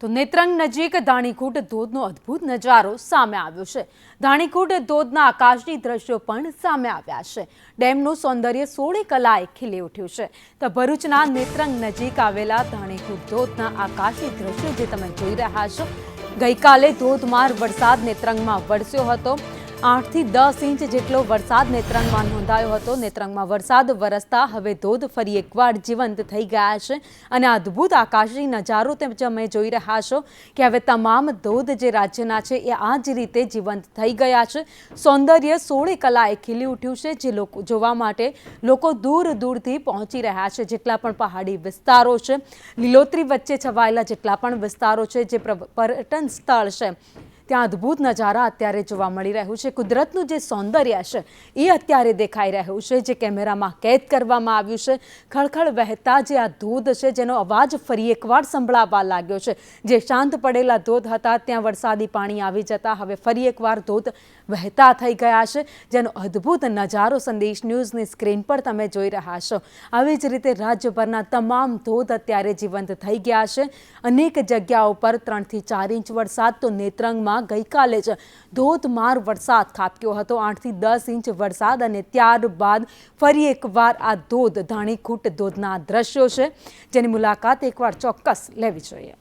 તો નેત્રંગ નજીક ધાણીકૂટ ધોધનો અદ્ભુત નજારો સામે આવ્યો છે. ધાણીકૂટ ધોધના આકાશની દ્રશ્યો પણ સામે આવ્યા છે. ડેમનું સૌંદર્ય સોળે કલાએ ખીલી ઉઠ્યું છે. તો ભરૂચના નેત્રંગ નજીક આવેલા ધાણીકૂટ ધોધના આકાશની દ્રશ્યો જે તમે જોઈ રહ્યા છો. ગઈકાલે ધોધમાર વરસાદ નેત્રંગમાં વરસ્યો હતો. આઠથી દસ ઇંચ જેટલો વરસાદ નેત્રંગમાં નોંધાયો હતો. નેત્રંગમાં વરસાદ વરસતા હવે ધોધ ફરી એકવાર જીવંત થઈ ગયા છે. અને અદ્ભુત આકાશી નજારો તેમ તમે જોઈ રહ્યા છો કે હવે તમામ ધોધ જે રાજ્યના છે એ આ જ રીતે જીવંત થઈ ગયા છે. સૌંદર્ય સોળે કલાએ ખીલી ઉઠ્યું છે જે લોકો જોવા માટે લોકો દૂર દૂરથી પહોંચી રહ્યા છે. જેટલા પણ પહાડી વિસ્તારો છે, લીલોતરી વચ્ચે છવાયેલા જેટલા પણ વિસ્તારો છે જે પર્યટન સ્થળ છે. ત્યાં અદ્ભુત નજારા અત્યારે જોવા મળી રહ્યું છે. કુદરતનું જે સૌંદર્ય છે, એ અત્યારે દેખાઈ રહ્યું છે, જે કેમેરામાં કેદ કરવામાં આવ્યું છે. ખળખળ વહેતા જે આ ધોધ છે, જેનો અવાજ ફરી એકવાર સંભળાવવા લાગ્યો છે. જે શાંત પડેલા ધોધ હતા, ત્યાં વરસાદી પાણી આવી જતા હવે ફરી એકવાર ધોધ વહેતા થઈ ગયા છે, જેનો અદ્ભુત નજારો સંદેશ ન્યૂઝની સ્ક્રીન પર તમે જોઈ રહ્યા છો. આવી જ રીતે રાજ્યભરના તમામ ધોધ અત્યારે જીવંત થઈ ગયા છે. અનેક જગ્યાઓ પર ત્રણથી ચાર ઇંચ વરસાદ, તો નેત્રંગમાં ગઈકાલે જ ધોધમાર વરસાદ ખાબક્યો હતો. આઠથી દસ ઇંચ વરસાદ અને ત્યારબાદ ફરી એકવાર આ ધોધ ધાણીખૂટ ધોધના દ્રશ્યો છે. જેની મુલાકાત એકવાર ચોક્કસ લેવી જોઈએ.